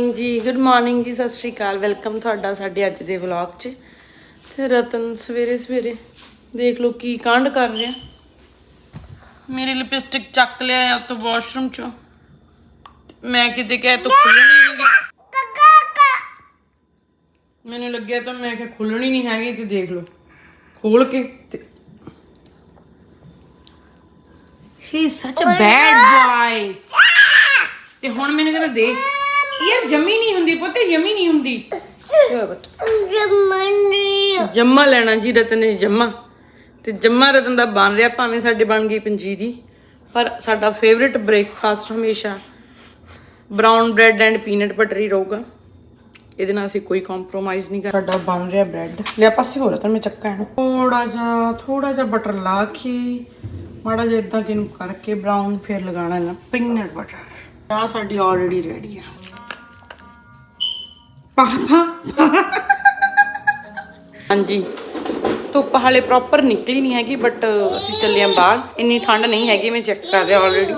ਜੀ good morning ਜੀ, ਸਤਿ ਸ਼੍ਰੀ ਅਕਾਲ। ਵੈਲਕਮ ਤੁਹਾਡਾ ਸਾਡੇ ਅੱਜ ਦੇ ਵਲੌਗ 'ਚ। ਤੇ ਰਤਨ ਸਵੇਰੇ ਸਵੇਰੇ ਦੇਖ ਲਓ ਕੀ ਕਾਂਡ ਕਰ ਰਿਹਾ। ਮੇਰੀ ਲਿਪਸਟਿਕ ਚੱਕ ਲਿਆ ਆ ਤੋਂ ਵਾਸ਼ਰੂਮ 'ਚੋਂ। ਮੈਂ ਕਿਤੇ ਕਹਿ ਤੂੰ ਖੁੱਲਣੀ ਨਹੀਂ ਮੈਨੂੰ ਲੱਗਿਆ ਤਾਂ ਮੈਂ ਕਿਹਾ ਖੁੱਲਣੀ ਨਹੀਂ ਹੈਗੀ ਤੇ ਦੇਖ ਲਓ। ਖੋਲ ਕੇ ਤੇ ਹੀ ਸੱਚ ਅ ਬੈਡ ਬॉय ਤੇ ਹੁਣ ਮੈਨੂੰ ਕਹਿੰਦਾ ਦੇਖ ਯਾਰ ਜੰਮੀ ਨਹੀਂ ਹੁੰਦੀ ਪੁੱਤ ਜੰਮੀ ਨਹੀਂ ਹੁੰਦੀ। ਪੁੱਤ? ਜੰਮਾ ਲੈਣਾ ਜੀ ਰਤਨ ਨੇ ਜੰਮਾ। ਤੇ ਜੰਮਾ ਰਤਨ ਦਾ ਬਣ ਰਿਹਾ ਭਾਵੇਂ ਸਾਡੇ ਬਣ ਗਈ ਪੰਜੀਰੀ ਪਰ ਸਾਡਾ ਫੇਵਰਿਟ ਬ੍ਰੇਕਫਾਸਟ ਹਮੇਸ਼ਾ brown bread and peanut butter ਹੀ ਰਹੂਗਾ। ਇਹਦੇ ਨਾਲ ਅਸੀਂ ਕੋਈ ਕੰਪਰੋਮਾਈਜ਼ ਨਹੀਂ ਕਰ ਸਾਡਾ ਬਣ ਰਿਹਾ ਬ੍ਰੈਡ ਲਿਆ ਪਾਸੇ ਹੋ ਰਤਨ ਮੈਂ ਚੱਕਾ ਇਹਨੂੰ। ਥੋੜਾ ਜਿਹਾ ਥੋੜਾ ਜਿਹਾ ਬਟਰ ਲਾ ਕੇ ਮਾੜਾ ਜਿਹਾ ਇਦਾਂ ਕਿ ਇਹਨੂੰ ਕਰਕੇ ਬ੍ਰਾਊਨ ਫਿਰ ਲਗਾਣਾ ਇਹਨਾਂ ਪੀਨਟ ਬਟਰ ਆ ਸਾਡੀ ਆਲਰੇਡੀ ਰੈਡੀ ਆ। ਪਾਪਾ ਹਾਂਜੀ। ਧੁੱਪ ਹਾਲੇ ਪ੍ਰੋਪਰ ਨਿਕਲੀ ਨਹੀਂ ਹੈਗੀ ਬਟ ਅਸੀਂ ਚੱਲੇ ਆਂ ਬਾਹਰ। ਇੰਨੀ ਠੰਡ ਨਹੀਂ ਹੈਗੀ, ਮੈਂ ਚੈੱਕ ਕਰ ਰਿਹਾ ਆਲਰੇਡੀ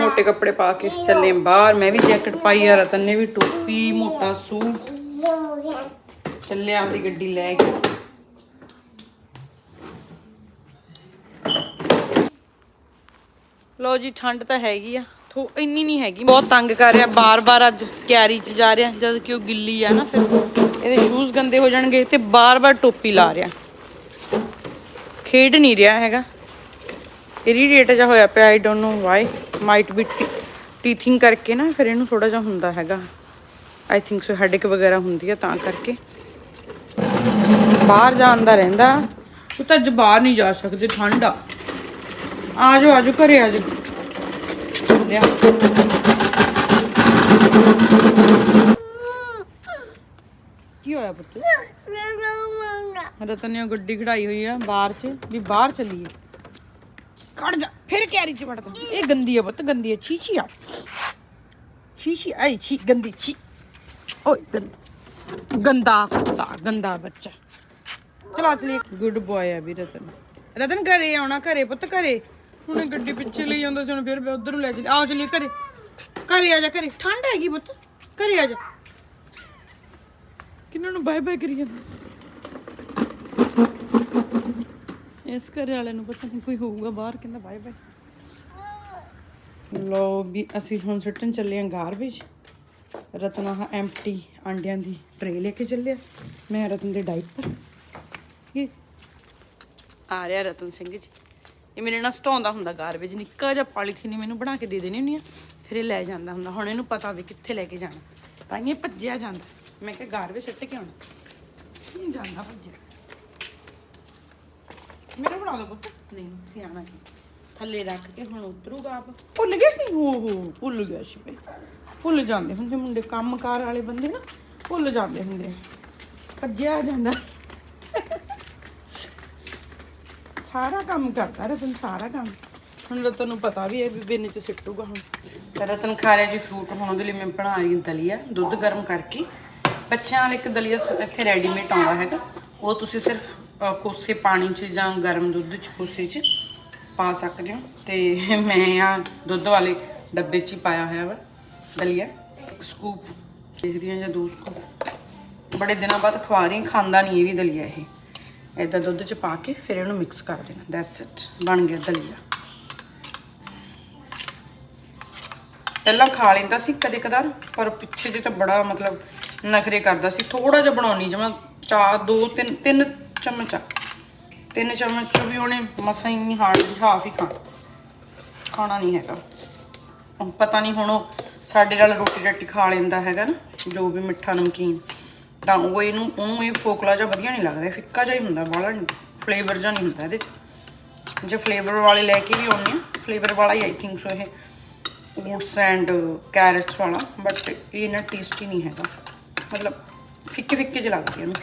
ਮੋਟੇ ਕੱਪੜੇ ਪਾ ਕੇ ਚੱਲੇ ਬਾਹਰ। ਮੈਂ ਵੀ ਜੈਕਟ ਪਾਈ ਆ, ਰਤਨ ਨੇ ਵੀ ਟੋਪੀ, ਮੋਟਾ ਸੂਟ। ਚੱਲੇ ਆਪਦੀ ਗੱਡੀ ਲੈ ਕੇ। ਲੋ ਜੀ, ਠੰਡ ਤਾਂ ਹੈਗੀ ਆ। ਥੋ ਇੰਨੀ ਨਹੀਂ ਹੈਗੀ, ਬਹੁਤ ਤੰਗ ਕਰ ਰਿਹਾ, ਬਾਰ-ਬਾਰ ਅੱਜ ਕੈਰੀ 'ਚ ਜਾ ਰਿਹਾ, ਜਦ ਕਿ ਉਹ ਗਿੱਲੀ ਆ ਨਾ ਫਿਰ। ਇਹਦੇ ਸ਼ੂਜ਼ ਗੰਦੇ ਹੋ ਜਾਣਗੇ ਤੇ ਬਾਰ-ਬਾਰ ਟੋਪੀ ਲਾ ਰਿਹਾ। ਖੇਡ ਨਹੀਂ ਰਿਹਾ ਹੈਗਾ। ਇਰੀਟੇਟ ਜਾ ਹੋਇਆ ਪਿਆ I don't know why might be teething ਕਰਕੇ ਨਾ, ਫਿਰ ਇਹਨੂੰ ਥੋੜਾ ਜਿਹਾ ਹੁੰਦਾ ਹੈਗਾ। ਆਈ ਥਿੰਕ ਸੋ ਹੈਡੇਕ ਵਗੈਰਾ ਹੁੰਦੀ ਆ ਤਾਂ ਕਰਕੇ। ਬਾਹਰ ਜਾਣ ਦਾ ਰਹਿੰਦਾ। ਉਹ ਤਾਂ ਅੱਜ ਬਾਹਰ ਨਹੀਂ ਜਾ ਸਕਦੇ, ਠੰਡ ਆ। ਆ ਜਾਓ ਆ ਜਾਓ, ਘਰੇ ਆ ਜਾਓ। ਲਿਆ। ਕੀ ਹੋਇਆ ਪੁੱਤ? ਰਤਨ ਨੇ ਗੱਡੀ ਖੜਾਈ ਹੋਈ ਆ ਬਾਹਰ 'ਚ, ਵੀ ਬਾਹਰ ਚੱਲੀਏ। ਖੜ ਜਾ, ਫਿਰ ਕੈਰੀ 'ਚ ਵੜਦਾ। ਇਹ ਗੰਦੀ ਆ ਪੁੱਤ, ਗੰਦੀ ਆ, ਛੀ ਆ। ਛੀ ਆਈ ਛੀ, ਗੰਦੀ, ਛੀ। ਓਏ, ਗੰਦਾ ਗੰਦਾ ਕੁੱਤਾ, ਗੰਦਾ ਬੱਚਾ। ਚਲਾ, ਚਲੀ। ਗੁੱਡ ਬॉय ਆ ਵੀ ਰਤਨ। ਰਤਨ ਘਰੇ ਆਉਣਾ, ਘਰੇ ਪੁੱਤ, ਘਰੇ। ਹੁਣ ਗੱਡੀ ਪਿੱਛੇ ਲਈ ਜਾਂਦਾ ਸੀ, ਹੁਣ ਫਿਰ ਮੈਂ ਉਧਰ ਨੂੰ ਲੈ ਚਲੀ ਆਓ ਚਲੀ ਘਰੇ। ਘਰੇ ਆ ਜਾ, ਘਰੇ। ਠੰਡ ਹੈਗੀ ਪੁੱਤ। ਘਰੇ ਆ ਜਾ। ਕਿੰਨਾਂ ਨੂੰ ਬਾਏ ਬਾਏ ਕਰੀ ਜਾਂਦਾ? ਇਸ ਘਰੇ ਵਾਲੇ ਨੂੰ ਪਤਾ ਨਹੀਂ ਕੋਈ ਹੋਊਗਾ ਬਾਹਰ, ਕਹਿੰਦਾ ਬਾਏ ਬਾਏ ਲੋ ਵੀ ਅਸੀਂ ਹੁਣ ਸੁੱਟਣ ਚੱਲੇ ਆਂ ਗਾਰਬੇਜ ਰਤਨ ਆਹ ਐਮਪਟੀ ਆਂਡਿਆਂ ਦੀ ਟਰੇ ਲੈ ਕੇ ਚੱਲਿਆ। ਮੈਂ ਰਤਨ ਦੇ ਡਾਈਪਰ ਇਹ ਆ ਰਿਹਾ ਰਤਨ ਸਿੰਘ ਜੀ। ਇਹ ਮੇਰੇ ਨਾਲ ਸਟਾਉਂਦਾ ਹੁੰਦਾ ਗਾਰਬੇਜ ਨਿੱਕਾ ਜਿਹਾ ਪਾਲੀਥੀਨ ਮੈਨੂੰ ਬਣਾ ਕੇ ਦੇ ਦੇਣੀ ਹੁੰਦੀ ਆ, ਫਿਰ ਇਹ ਲੈ ਜਾਂਦਾ ਹੁੰਦਾ। ਹੁਣ ਇਹਨੂੰ ਪਤਾ ਵੀ ਕਿੱਥੇ ਲੈ ਕੇ ਜਾਣਾ। ਤਾਂ ਇਹ ਭੱਜਿਆ ਜਾਂਦਾ। ਮੈਂ ਕਿਹਾ ਗਾਰਬੇਜ ਸੁੱਟ ਕੇ ਆਉਣਾ। ਨਹੀਂ ਜਾਂਦਾ ਭੱਜਿਆ। ਮੇਰੇ ਬਣਾ ਦੋ ਪੁੱਤ। ਨਹੀਂ, ਸਿਆਣਾ ਕੀ ਥੱਲੇ ਰੱਖ ਕੇ ਹੁਣ ਉਤਰੂਗਾ ਆਪ। ਭੁੱਲ ਗਿਆ ਸੀ? ਹੋ ਭੁੱਲ ਗਿਆ ਸੀ ਬਈ ਭੁੱਲ ਜਾਂਦੇ ਹੁੰਦੇ ਮੁੰਡੇ ਕੰਮਕਾਰ ਵਾਲੇ ਬੰਦੇ ਨਾ, ਭੁੱਲ ਜਾਂਦੇ ਹੁੰਦੇ ਭੱਜਿਆ ਜਾਂਦਾ। ਸਾਰਾ ਕੰਮ ਕਰਦਾ ਰਤਨ ਸਾਰਾ ਕੰਮ। ਹੁਣ ਰਤਨ ਨੂੰ ਪਤਾ ਵੀ ਹੈ ਵੀ ਬਿੰਨ ਚ ਸਿੱਟੂਗਾ ਹੁਣ। ਤਾਂ ਰਤਨ ਖਾ ਰਿਹਾ ਜੀ ਫਰੂਟ ਹੁਣ ਉਹਦੇ ਲਈ ਮੈਂ ਬਣਾ ਰਹੀ ਹਾਂ ਦਲੀਆ ਦੁੱਧ ਗਰਮ ਕਰਕੇ। ਬੱਚਿਆਂ ਵਾਲੇ ਇੱਕ ਦਲੀਆ ਇੱਥੇ ਰੈਡੀਮੇਡ ਆਉਂਦਾ ਹੈਗਾ। ਉਹ ਤੁਸੀਂ ਸਿਰਫ ਕੋਸੇ ਪਾਣੀ 'ਚ ਜਾਂ ਗਰਮ ਦੁੱਧ 'ਚ ਕੋਸੇ 'ਚ ਪਾ ਸਕਦੇ ਹੋ। ਤੇ ਮੈਂ ਆ ਦੁੱਧ ਵਾਲੇ ਡੱਬੇ 'ਚ ਹੀ ਪਾਇਆ ਹੋਇਆ ਵਾ ਦਲੀਆ। ਇੱਕ ਸਕੂਪ ਦੇਖਦੀ ਹਾਂ ਜਾਂ ਦੋ ਸਕੂਪ ਬੜੇ ਦਿਨਾਂ ਬਾਅਦ ਖਵਾ ਰਹੀ ਹਾਂ, ਖਾਂਦਾ ਨਹੀਂ ਇਹ ਵੀ ਦਲੀਆ ਇਹ। ਇਦਾਂ ਦੁੱਧ 'ਚ ਪਾ ਕੇ ਫਿਰ ਇਹਨੂੰ ਮਿਕਸ ਕਰ ਦੇਣਾ। ਦੈਟਸ ਇਟ ਬਣ ਗਿਆ ਦਲੀਆ। ਪਹਿਲਾਂ ਖਾ ਲੈਂਦਾ ਸੀ ਕਦੇ ਕਦਾਰ ਪਰ ਪਿੱਛੇ ਜੇ ਤਾਂ ਬੜਾ ਮਤਲਬ ਨਖਰੇ ਕਰਦਾ ਸੀ। ਥੋੜਾ ਜਿਹਾ ਬਣਾਉਣੀ ਜਮਾ ਚਾਰ, ਦੋ, ਤਿੰਨ ਤਿੰਨ ਚਮਚ ਤਿੰਨ ਚਮਚ ਵੀ ਉਹਨੇ ਮਸਾਂ ਹੀ ਹਾਰਡ ਹਾਫ ਹੀ ਖਾਣਾ। ਖਾਣਾ ਨਹੀਂ ਹੈਗਾ। ਪਤਾ ਨਹੀਂ ਹੁਣ ਉਹ ਸਾਡੇ ਨਾਲ ਰੋਟੀ ਰੱਟੀ ਖਾ ਲੈਂਦਾ ਹੈਗਾ ਨਾ, ਜੋ ਵੀ ਮਿੱਠਾ ਨਮਕੀਨ। ਤਾਂ ਉਹ ਇਹਨੂੰ ਉਹਨੂੰ ਇਹ ਫੋਕਲਾ ਜਿਹਾ ਵਧੀਆ ਨਹੀਂ ਲੱਗਦਾ ਫਿੱਕਾ ਜਿਹਾ ਹੀ ਹੁੰਦਾ ਬਾਹਲਾ ਨਹੀਂ ਫਲੇਵਰ ਜਿਹਾ ਨਹੀਂ ਹੁੰਦਾ ਇਹਦੇ 'ਚ। ਜੇ ਫਲੇਵਰ ਵਾਲੇ ਲੈ ਕੇ ਵੀ ਆਉਂਦੇ ਆ ਫਲੇਵਰ ਵਾਲਾ ਹੀ ਆਈ ਥਿੰਕ ਸੋ ਇਹ ਓਟਸ ਐਂਡ ਕੈਰਟਸ ਵਾਲਾ ਬਟ ਇਹ ਨਾ ਟੇਸਟੀ ਨਹੀਂ ਹੈਗਾ। ਮਤਲਬ ਫਿੱਕੇ ਫਿੱਕੇ ਜਿਹੇ ਲੱਗਦੇ ਇਹਨੂੰ।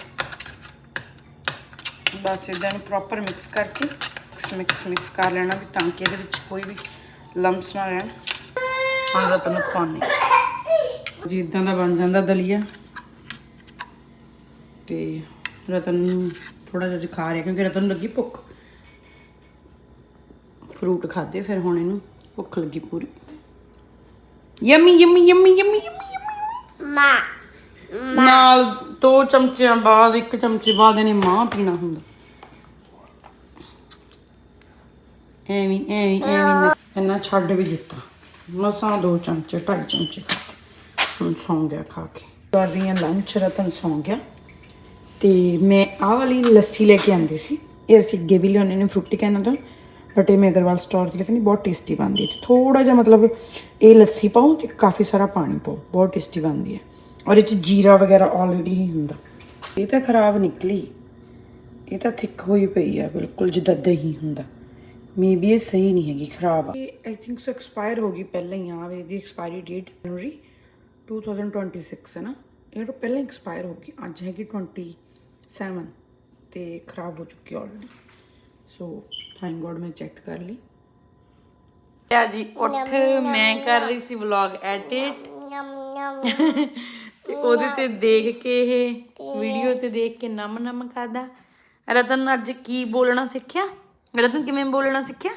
ਬਸ ਇਦਾਂ ਨੂੰ ਪ੍ਰੋਪਰ ਮਿਕਸ ਕਰਕੇ ਮਿਕਸ ਮਿਕਸ ਮਿਕਸ ਕਰ ਲੈਣਾ ਵੀ ਤਾਂ ਕਿ ਇਹਦੇ ਵਿੱਚ ਕੋਈ ਵੀ ਲੰਪਸ ਨਾ ਰਹਿਣ। ਹੁਣ ਰਤਨ ਨੂੰ ਖਵਾਉਣੇ ਜੀ, ਇਦਾਂ ਦਾ ਬਣ ਜਾਂਦਾ ਦਲੀਆ। ਤੇ ਰਤਨ ਨੂੰ ਥੋੜਾ ਜਿਹਾ ਖਾ ਰਿਹਾ ਕਿਉਂਕਿ ਰਤਨ ਨੂੰ ਲੱਗੀ ਭੁੱਖ। ਫਰੂਟ ਖਾਦੇ ਫਿਰ ਹੁਣ ਇਹਨੂੰ ਭੁੱਖ ਲੱਗੀ ਪੂਰੀ। Yummy yummy yummy yummy yummy ਮਾਂ ਨਾਲ ਦੋ ਚਮਚਿਆਂ ਬਾਅਦ ਇੱਕ ਚਮਚੇ ਬਾਅਦ ਇਹਨੇ ਮਾਂ ਪੀਣਾ ਹੁੰਦਾ। ਐਵੇਂ ਐਵੇਂ ਐਵੇਂ ਇਹਨਾਂ ਛੱਡ ਵੀ ਦਿੱਤਾ। ਮਸਾਂ ਦੋ ਚਮਚੇ ਢਾਈ ਚਮਚੇ ਹੁਣ ਸੌਂ ਗਿਆ ਖਾ ਕੇ। ਕਰ ਲੰਚ ਰਤਨ ਸੌਂ ਗਿਆ। ਤੇ ਮੈਂ ਆਹ ਵਾਲੀ ਲੱਸੀ ਲੈ ਕੇ ਆਂਦੀ ਸੀ। ਇਹ ਅਸੀਂ ਅੱਗੇ ਵੀ ਲਿਆਉਂਦੇ ਨੇ ਫਰੂਟੀ ਕੈਨਾਂ ਤੋਂ। ਬਟ ਇਹ ਮੈਂ ਅਗਰਵਾਲ ਸਟੋਰ ਤੇ ਲਿਖਣੀ ਬਹੁਤ ਟੇਸਟੀ ਬਣਦੀ ਹੈ। ਥੋੜਾ ਜਿਹਾ ਮਤਲਬ ਇਹ ਲੱਸੀ ਪਾਉ ਤੇ ਕਾਫੀ ਸਾਰਾ ਪਾਣੀ ਪਾਓ, ਬਹੁਤ ਟੇਸਟੀ ਬਣਦੀ ਹੈ। ਔਰ ਇਹ ਚ ਜੀਰਾ ਵਗੈਰਾ ਆਲਰੇਡੀ ਹੀ ਹੁੰਦਾ। ਇਹ ਤਾਂ ਖਰਾਬ ਨਿਕਲੀ। ਇਹ ਤਾਂ ਥਿੱਕ ਹੋਈ ਪਈ ਆ, ਬਿਲਕੁਲ ਜਿੱਦਾਂ ਦਹੀਂ ਹੁੰਦਾ। ਮੇਬੀ ਇਹ ਸਹੀ ਨਹੀਂ ਹੈਗੀ, ਖਰਾਬ ਆ। ਇਹ ਆਈ ਥਿੰਕ ਸੋ ਐਕਸਪਾਇਰ ਹੋ ਗਈ ਪਹਿਲਾਂ ਹੀ ਆ ਇਹਦੀ ਐਕਸਪਾਇਰੀ ਡੇਟ ਜਨਵਰੀ 2026 ਹੈ ਨਾ। ਇਹ ਤਾਂ ਪਹਿਲਾਂ ਐਕਸਪਾਇਰ ਹੋ ਗਈ, ਅੱਜ ਹੈਗੀ 27 ਤੇ ਖਰਾਬ ਹੋ ਚੁੱਕੀ ਆਲਰੇਡੀ ਸੋ ਥੈਂਕ ਗੋਡ ਮੈਂ ਚੈੱਕ ਕਰ ਲਈ। ਆ ਜੀ ਉੱਠ। ਮੈਂ ਕਰ ਰਹੀ ਸੀ ਵਲੌਗ ਐਡਿਟ ਤੇ ਉਹਦੇ ਤੇ ਦੇਖ ਕੇ ਇਹ ਵੀਡੀਓ ਤੇ ਦੇਖ ਕੇ ਨਮ ਨਮ ਕਰਦਾ ਰਤਨ ਅੱਜ ਕੀ ਬੋਲਣਾ ਸਿੱਖਿਆ? ਰਤਨ ਕਿਵੇਂ ਬੋਲਣਾ ਸਿੱਖਿਆ?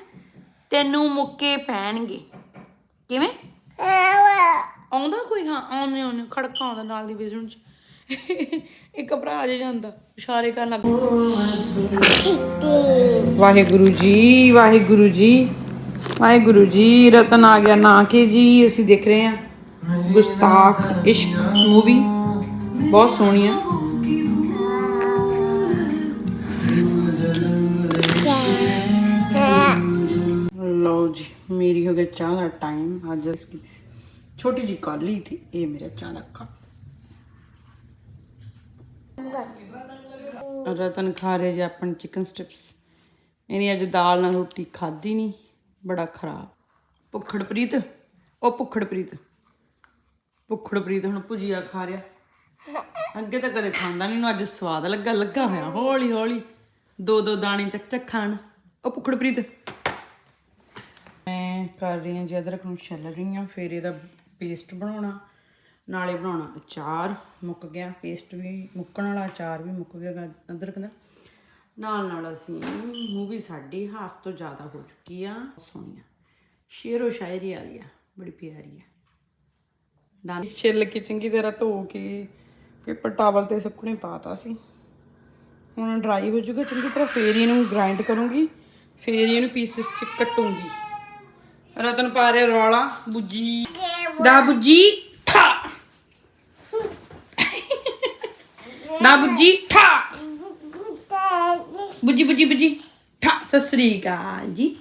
ਤੈਨੂੰ ਮੁੱਕੇ ਪੈਣਗੇ। ਕਿਵੇਂ? ਆਉਂਦਾ ਕੋਈ? ਹਾਂ ਆਉਂਦੇ ਆਉਂਦੇ ਖੜਕਾ ਆਉਂਦਾ ਨਾਲ ਦੀ ਬਿਜ਼ਨਸ ਚ। ਇੱਕ ਭਰਾ ਜੇ ਜਾਂਦਾ, ਇਸ਼ਾਰੇ ਕਰਨ ਲੱਗ ਵਾਹਿਗੁਰੂ ਜੀ ਵਾਹਿਗੁਰੂ ਜੀ ਵਾਹਿਗੁਰੂ ਜੀ, ਰਤਨ ਆ ਗਿਆ ਨਾ ਕੇ ਜੀ, ਅਸੀਂ ਦੇਖ ਰਹੇ ਹਾਂ ਗੁਸਤਾਖ ਇਸ਼ਕ ਮੂਵੀ। ਬਹੁਤ ਸੋਹਣੀ ਆ। ਲਓ ਜੀ, ਮੇਰੀ ਹੋ ਗਿਆ ਚਾਹ ਦਾ ਟਾਈਮ ਅੱਜ ਇਸ ਕੀਤੀ ਸੀ। ਛੋਟੀ ਜੀ ਕਾਲੀ ਥੀ ਇਹ ਮੇਰਾ ਚਾਹ ਦਾ ਕੱਪ। ਰਤਨ ਖਾ ਰਿਹਾ ਜੀ ਆਪਣ ਚਿਕਨ ਸਟ੍ਰਿਪਸ ਇਹਨੇ ਅੱਜ ਦਾਲ ਨਾਲ ਰੋਟੀ ਖਾਧੀ ਨਹੀਂ ਬੜਾ ਖਰਾਬ। ਭੁੱਖੜਪ੍ਰੀਤ, ਉਹ ਭੁੱਖੜਪ੍ਰੀਤ। ਭੁੱਖੜਪ੍ਰੀਤ ਹੁਣ ਭੁਜੀਆ ਖਾ ਰਿਹਾ। ਅੱਗੇ ਤਾਂ ਕਦੇ ਖਾਂਦਾ ਨਹੀਂ ਨੂੰ ਅੱਜ ਸਵਾਦ ਲੱਗਾ ਲੱਗਾ ਹੋਇਆ, ਹੌਲੀ ਹੌਲੀ। ਦੋ ਦੋ ਦਾਣੇ ਚੱਕ ਚੱਕ ਖਾਣ। ਉਹ ਭੁੱਖੜਪ੍ਰੀਤ। ਮੈਂ ਕਰ ਰਹੀ ਹਾਂ ਜੀ ਅਦਰਕ ਨੂੰ ਛਿੱਲ ਰਹੀ ਹਾਂ, ਫਿਰ ਇਹਦਾ ਪੇਸਟ ਬਣਾਉਣਾ। ਨਾਲੇ ਬਣਾਉਣਾ। ਅਚਾਰ ਮੁੱਕ ਗਿਆ ਪੇਸਟ ਵੀ ਮੁੱਕਣ ਵਾਲਾ ਅਚਾਰ ਵੀ ਮੁੱਕ ਗਿਆ ਅਦਰਕ ਦਾ। ਨਾਲ ਨਾਲ ਅਸੀਂ ਮੂਵੀ ਸਾਡੀ ਹਾਫ ਤੋਂ ਜ਼ਿਆਦਾ ਹੋ ਚੁੱਕੀ ਆ ਸੋਹਣੀਆਂ ਸ਼ੇਰੋ ਸ਼ਾਇਰੀ ਵਾਲੀ ਆ ਬੜੀ ਪਿਆਰੀ ਆ। ਨਾਲ ਛਿੱਲ ਕੇ ਚੰਗੀ ਤਰ੍ਹਾਂ ਧੋ ਕੇ ਪੇਪਰ ਟਾਵਲ ਤੇ ਸੁੱਕਣੇ ਪਾਤਾ ਸੀ। ਹੁਣ ਡਰਾਈ ਹੋ ਜਾਊਗਾ ਚੰਗੀ ਤਰ੍ਹਾਂ ਫੇਰ ਇਹਨੂੰ ਗ੍ਰਾਈਂਡ ਕਰੂੰਗੀ ਫੇਰ ਇਹਨੂੰ ਪੀਸਸ ਚ ਕੱਟੂੰਗੀ। ਰਤਨ ਪਾ ਰਿਹਾ ਰੌਲਾ ਬੁੱਜੀ। ਦਾ ਬੁੱਜੀ ਠਾ ਨਾ ਬੁੱਜੀ ਠਾ। ਬੁੱਜੀ ਬੁੱਜੀ ਬੁੱਜੀ ਠਾ। ਸਤਿ ਸ੍ਰੀ ਅਕਾਲ ਜੀ।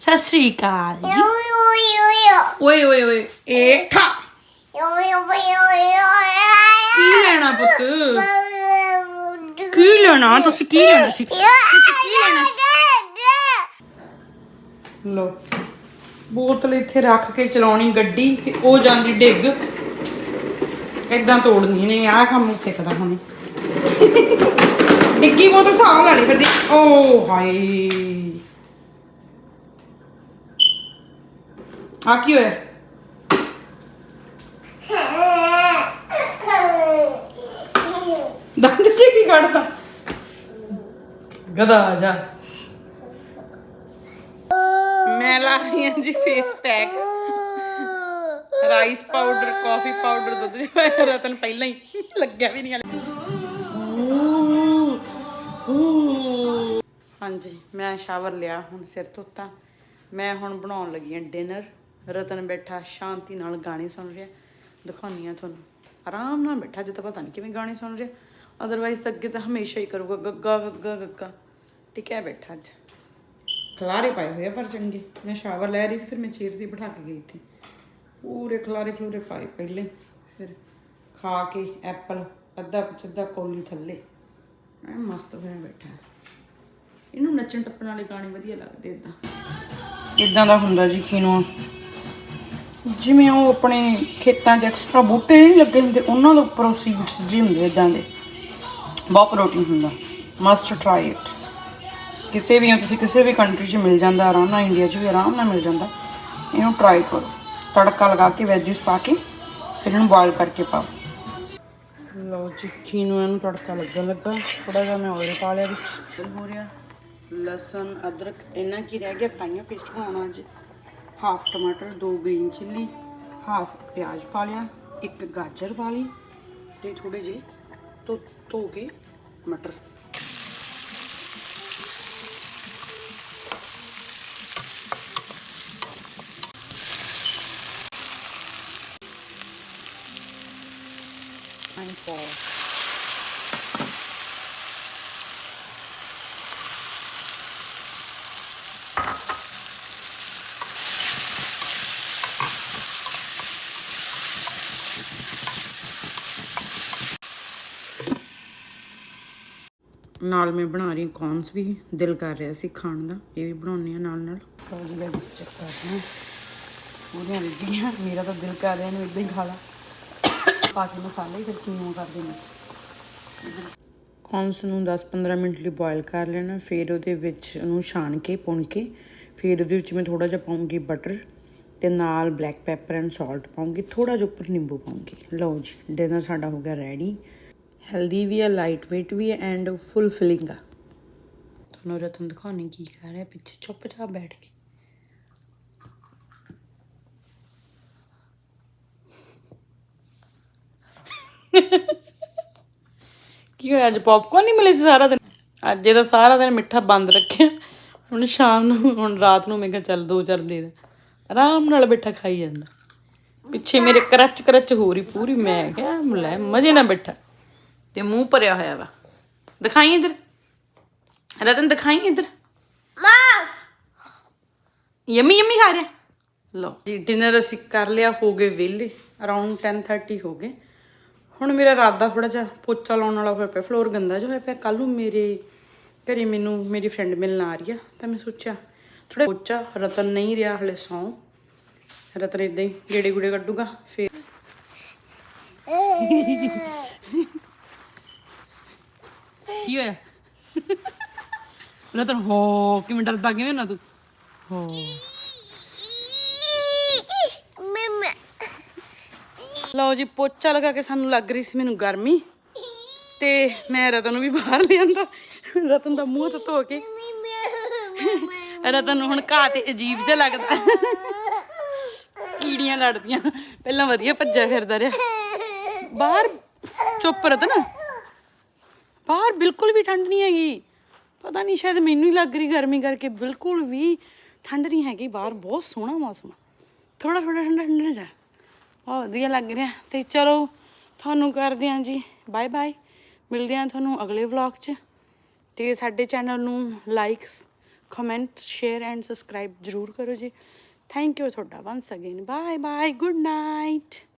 ਸਤਿ ਸ੍ਰੀ ਅਕਾਲ ਜੀ। ਓਏ ਓਏ ਓਏ ਏ ਠਾ। ਕੀ ਲੈਣਾ ਪੁੱਤ? ਕੀ ਲੈਣਾ? ਤੁਸੀਂ ਕੀ ਲੈਣਾ ਸੀ? ਲੋ ਬੋਤਲ ਇੱਥੇ ਰੱਖ ਕੇ ਚਲਾਉਣੀ ਗੱਡੀ ਤੇ ਉਹ ਜਾਂਦੀ ਡਿੱਗ। ਏਦਾਂ ਤੋੜਨੀ ਨੇ ਆਹ ਕੰਮ ਸਿੱਖਦਾ ਹੁਣ। ਡਿੱਗੀ ਬੋਤਲ ਸਾਹ ਲਾ ਲਈ ਫਿਰਦੀ। ਓ ਹਾਏ। ਆ ਕੀ ਹੋਇਆ? ਦੰਦ ਚ ਕੀ ਕੱਢਦਾ ਗਦਾ ਆ ਜਾ। ਮੈਂ ਲਾ ਰਹੀ ਹਾਂ ਜੀ face pack rice powder coffee powder ਦੁੱਧ ਪਾਇਆ ਰਤਨ ਪਹਿਲਾਂ ਹੀ ਲੱਗਿਆ ਵੀ ਨਹੀਂ ਹਾਂਜੀ, ਮੈਂ ਸ਼ਾਵਰ ਲਿਆ, ਹੁਣ ਸਿਰ ਧੋਤਾ। ਮੈਂ ਹੁਣ ਬਣਾਉਣ ਲੱਗੀ ਹਾਂ ਡਿਨਰ। ਰਤਨ ਬੈਠਾ, ਸ਼ਾਂਤੀ ਨਾਲ ਗਾਣੇ ਸੁਣ ਰਿਹਾ। ਦਿਖਾਉਣੀ ਆ ਤੁਹਾਨੂੰ। ਆਰਾਮ ਨਾਲ ਬੈਠਾ ਜਿੱਦਾਂ ਪਤਾ ਨਹੀਂ ਕਿਵੇਂ ਗਾਣੇ ਸੁਣ ਰਿਹਾ। ਅਦਰਵਾਈਜ਼ ਤਾਂ ਅੱਗੇ ਤਾਂ ਹਮੇਸ਼ਾ ਹੀ ਕਰੂਗਾ, ਗੱਗਾ ਗੱਗਾ ਗੱਗਾ। ਠੀਕ ਹੈ, ਬੈਠਾ ਅੱਜ। ਖਲਾਰੇ ਪਾਏ ਹੋਏ ਆ ਪਰ ਚੰਗੇ। ਮੈਂ ਸ਼ਾਵਰ ਲੈ ਰਹੀ ਸੀ, ਫਿਰ ਮੈਂ ਚੇਅਰ ਦੀ ਬਿਠਾ ਕੇ ਗਈ ਸੀ। ਪੂਰੇ ਖਲਾਰੇ ਖਲੂਰੇ ਪਾਏ ਪਹਿਲੇ। ਫਿਰ ਖਾ ਕੇ ਐਪਲ, ਅੱਧਾ ਪਚੱਧਾ ਕੌਲੀ ਥੱਲੇ। ਐ ਮਸਤ ਹੋਇਆ ਬੈਠਾ। ਇਹਨੂੰ ਨੱਚਣ ਟੱਪਣ ਵਾਲੇ ਗਾਣੇ ਵਧੀਆ ਲੱਗਦੇ ਇਦਾਂ ਇਦਾਂ ਦਾ ਹੁੰਦਾ ਜੀ ਕਿਨੋਂ ਜਿਵੇਂ ਉਹ ਆਪਣੇ ਖੇਤਾਂ 'ਚ ਐਕਸਟਰਾ ਬੂਟੇ ਨਹੀਂ ਲੱਗੇ ਹੁੰਦੇ ਉਹਨਾਂ ਦੇ ਉੱਪਰੋਂ ਸੀਡਸ ਜੀ ਹੁੰਦੇ ਇਦਾਂ ਦੇ। ਬਹੁਤ ਪ੍ਰੋਟੀਨ ਹੁੰਦਾ ਮਸਟ ਟਰਾਈ ਇਟ ਕਿਤੇ ਵੀ ਹੋ ਤੁਸੀਂ ਕਿਸੇ ਵੀ ਕੰਟਰੀ 'ਚ ਮਿਲ ਜਾਂਦਾ ਆਰਾਮ ਨਾਲ ਇੰਡੀਆ 'ਚ ਵੀ ਆਰਾਮ ਨਾਲ ਮਿਲ ਜਾਂਦਾ ਇਹਨੂੰ ਟਰਾਈ ਕਰੋ। ਤੜਕਾ ਲਗਾ ਕੇ ਵੈਜਿਸ ਪਾ ਕੇ ਫਿਰ ਇਹਨੂੰ ਬੋਇਲ ਕਰਕੇ ਪਾਓ। ਲਓ ਚਿੱਖੀ ਨੂੰ ਇਹਨੂੰ ਤੜਕਾ ਲੱਗਣ ਲੱਗਾ ਥੋੜਾ ਜਿਹਾ ਮੈਂ ਆਇਲ ਪਾ ਲਿਆ ਵਿੱਚ। ਹੋ ਰਿਹਾ। ਲਸਣ, ਅਦਰਕ ਇਹਨਾਂ ਕੀ ਰਹਿ ਗਿਆ ਤਾਈਆਂ ਪੇਸਟ ਬਣਾਉਣਾ ਅੱਜ ਹਾਫ ਟਮਾਟਰ ਦੋ ਗ੍ਰੀਨ ਚਿੱਲੀ ਹਾਫ ਪਿਆਜ਼ ਪਾ ਲਿਆ, ਇੱਕ ਗਾਜਰ ਪਾ ਲਈ ਤੇ ਥੋੜੇ ਜਿਹੇ ਧੋ ਧੋ ਕੇ ਮਟਰ and pause. ਨਾਲ ਮੈਂ ਬਣਾ ਰਹੀ ਕੌਨਸ ਵੀ ਦਿਲ ਕਰ ਰਿਹਾ ਸੀ ਖਾਣ ਦਾ ਇਹ ਵੀ ਬਣਾਉਣੀ ਆ ਨਾਲ ਨਾਲ। ਲਓ ਜੀ ਲੈਟਸ ਚੈੱਕ ਕਰਦੇ ਹਾਂ। ਉਹਦੀਆਂ ਰਿੱਝੀਆਂ ਮੇਰਾ ਤਾਂ ਦਿਲ ਕਰ ਰਿਹਾ ਇਹਨੂੰ ਇਦਾਂ ਹੀ ਖਾ ਲਾ। ਪਾ ਕੇ ਮਸਾਲੇ ਫਿਰ ਕਿਵੇਂ ਕਰਦੇ ਮਿਕਸ ਕੌਨਸ ਨੂੰ 10-15 ਮਿੰਟ ਲਈ ਬੋਇਲ ਕਰ ਲੈਣਾ ਫਿਰ ਉਹਦੇ ਵਿੱਚ ਉਹਨੂੰ ਛਾਣ ਕੇ ਪੁਣ ਕੇ ਫਿਰ ਉਹਦੇ ਵਿੱਚ ਮੈਂ ਥੋੜਾ ਜਿਹਾ ਪਾਉਂਗੀ ਬਟਰ ਤੇ ਨਾਲ ਬਲੈਕ ਪੈਪਰ ਐਂਡ ਸਾਲਟ ਪਾਉਂਗੀ ਥੋੜਾ ਜਿਹਾ ਉੱਪਰ ਨਿੰਬੂ ਪਾਉਂਗੀ। ਲਓ ਜੀ ਡਿਨਰ ਸਾਡਾ ਹੋ ਗਿਆ ਰੈਡੀ ਹੈਲਦੀ ਵੀ ਆ ਲਾਈਟ weight ਵੀ ਹੈ ਐਂਡ ਫੁੱਲ ਫਿਲਿੰਗ ਆ। ਤੁਹਾਨੂੰ ਰਤਨ ਦਿਖਾਉਣੀ ਕੀ ਕਰ ਰਿਹਾ, ਪਿੱਛੇ ਚੁੱਪਚਾਪ ਬੈਠ ਕੇ। ਕੀ ਹੋਇਆ, ਅੱਜ ਪੌਪਕੌਰਨ ਨਹੀਂ ਮਿਲੇ ਸੀ ਸਾਰਾ ਦਿਨ? ਅੱਜ ਇਹਦਾ ਸਾਰਾ ਦਿਨ ਮਿੱਠਾ ਬੰਦ ਰੱਖਿਆ। ਹੁਣ ਸ਼ਾਮ ਨੂੰ, ਹੁਣ ਰਾਤ ਨੂੰ ਮੈਂ ਕਿਹਾ ਚੱਲ ਦੋ ਚਾਰ ਦੇ ਦੇ। ਆਰਾਮ ਨਾਲ ਬੈਠਾ ਖਾਈ ਜਾਂਦਾ। ਪਿੱਛੇ ਮੇਰੇ ਕਰਚ ਕਰਚ ਹੋ ਰਹੀ ਪੂਰੀ, ਮੈਂ ਕਿਹਾ ਲੈ, ਮਜ਼ੇ ਨਾਲ ਬੈਠਾ। ਤੇ ਮੂੰਹ ਭਰਿਆ ਹੋਇਆ ਵਾ। ਦਿਖਾਈ ਇੱਧਰ? ਰਤਨ ਦਿਖਾਈ ਇੱਧਰ? ਮਾਂ! ਯਮੀ ਯਮੀ ਖਾ ਰਿਹਾ। ਲਓ। ਜੀ ਡਿਨਰ ਅਸੀਂ ਕਰ ਲਿਆ ਹੋ ਗਏ ਵਿਹਲੇ। ਅਰਾਊਂਡ 10:30 ਹੋ ਗਏ। ਹੁਣ ਮੇਰਾ ਇਰਾਦਾ ਥੋੜਾ ਜਿਹਾ ਪੋਚਾ ਲਾਉਣ ਵਾਲਾ ਹੋਇਆ ਪਿਆ ਫਲੋਰ ਗੰਦਾ ਜਿਹਾ ਹੋਇਆ ਪਿਆ। ਕੱਲ ਨੂੰ ਮੇਰੇ ਘਰੇ ਮੈਨੂੰ ਮੇਰੀ ਫਰੈਂਡ ਮਿਲਣ ਆ ਰਹੀ ਆ ਤਾਂ ਮੈਂ ਸੋਚਿਆ ਥੋੜਾ ਪੋਚਾ ਰਤਨ ਨਹੀਂ ਰਿਹਾ ਹਲੇ ਸੌਂ। ਰਤਨ ਇਦਾਂ ਹੀ ਗੇੜੇ ਗੁੜੇ ਕੱਢੂਗਾ ਫੇਰ ਕੀ ਹੋਇਆ? ਰਤਨ ਹੋ ਕਿਵੇਂ ਡਰਦਾ ਕਿਵੇਂ ਨਾ ਤੂੰ? ਹੋ। ਲਓ ਜੀ ਪੋਚਾ ਲਗਾ ਕੇ ਸਾਨੂੰ ਲੱਗ ਰਹੀ ਸੀ ਮੈਨੂੰ ਗਰਮੀ ਤੇ ਮੈਂ ਰਤਨ ਨੂੰ ਵੀ ਬਾਹਰ ਲਿਆਂਦਾ। ਰਤਨ ਦਾ ਮੂੰਹ ਤੇ ਧੋ ਕੇ। ਰਤਨ ਨੂੰ ਹੁਣ ਘਾਹ ਤੇ ਅਜੀਬ ਜਿਹਾ ਲੱਗਦਾ। ਕੀੜੀਆਂ ਲੜਦੀਆਂ। ਪਹਿਲਾਂ ਵਧੀਆ ਭੱਜਿਆ ਫਿਰਦਾ ਰਿਹਾ। ਬਾਹਰ। ਚੁੱਪ ਰਤਨ। ਬਾਹਰ ਬਿਲਕੁਲ ਵੀ ਠੰਡ ਨਹੀਂ ਹੈਗੀ। ਪਤਾ ਨਹੀਂ, ਸ਼ਾਇਦ ਮੈਨੂੰ ਹੀ ਲੱਗ ਰਹੀ ਗਰਮੀ ਕਰਕੇ ਬਿਲਕੁਲ ਵੀ ਠੰਡ ਨਹੀਂ ਹੈਗੀ ਬਾਹਰ। ਬਹੁਤ ਸੋਹਣਾ ਮੌਸਮ ਆ। ਥੋੜਾ ਥੋੜਾ ਠੰਡਾ ਠੰਡਾ ਜਾ ਬਹੁਤ ਵਧੀਆ ਲੱਗ ਰਿਹਾ। ਤੇ ਚਲੋ, ਤੁਹਾਨੂੰ ਕਰਦੇ ਹਾਂ ਜੀ। ਬਾਏ ਬਾਏ ਮਿਲਦੇ ਹਾਂ ਤੁਹਾਨੂੰ ਅਗਲੇ ਵਲੌਗ 'ਚ। ਤੇ ਸਾਡੇ ਚੈਨਲ ਨੂੰ likes comment share and subscribe ਜਰੂਰ ਕਰੋ ਜੀ। ਥੈਂਕ ਯੂ ਤੁਹਾਡਾ once again bye bye good night